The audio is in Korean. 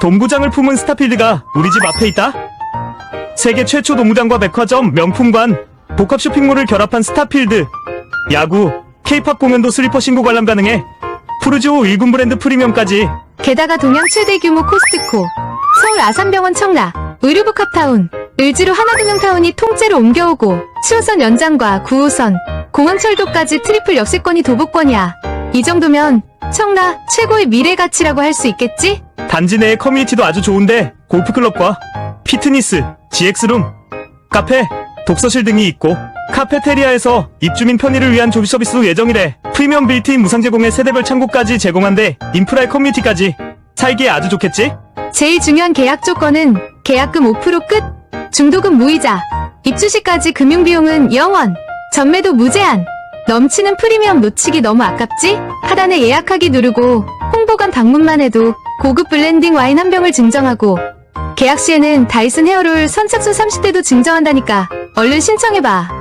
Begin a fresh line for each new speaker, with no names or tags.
동구장을 품은 스타필드가 우리 집 앞에 있다? 세계 최초 동구장과 백화점, 명품관, 복합 쇼핑몰을 결합한 스타필드. 야구, 케이팝 공연도 슬리퍼 신고 관람 가능해. 푸르지오 1군 브랜드 프리미엄까지
게다가 동양 최대 규모 코스트코, 서울 아산병원 청라, 의류복합타운, 을지로 하나금융타운이 통째로 옮겨오고 7호선 연장과 9호선, 공항철도까지 트리플 역세권이 도보권이야. 이 정도면 청라 최고의 미래 가치라고 할 수 있겠지?
단지 내의 커뮤니티도 아주 좋은데 골프클럽과 피트니스, GX룸, 카페, 독서실 등이 있고 카페테리아에서 입주민 편의를 위한 조비 서비스도 예정이래 프리미엄 빌트인 무상 제공의 세대별 창고까지 제공한데 인프라의 커뮤니티까지 살기에 아주 좋겠지?
제일 중요한 계약 조건은 계약금 5% 끝, 중도금 무이자, 입주 시까지 금융비용은 0원, 전매도 무제한. 넘치는 프리미엄 놓치기 너무 아깝지? 하단에 예약하기 누르고 홍보관 방문만 해도 고급 블렌딩 와인 한 병을 증정하고 계약 시에는 다이슨 헤어롤 선착순 30대도 증정한다니까 얼른 신청해봐.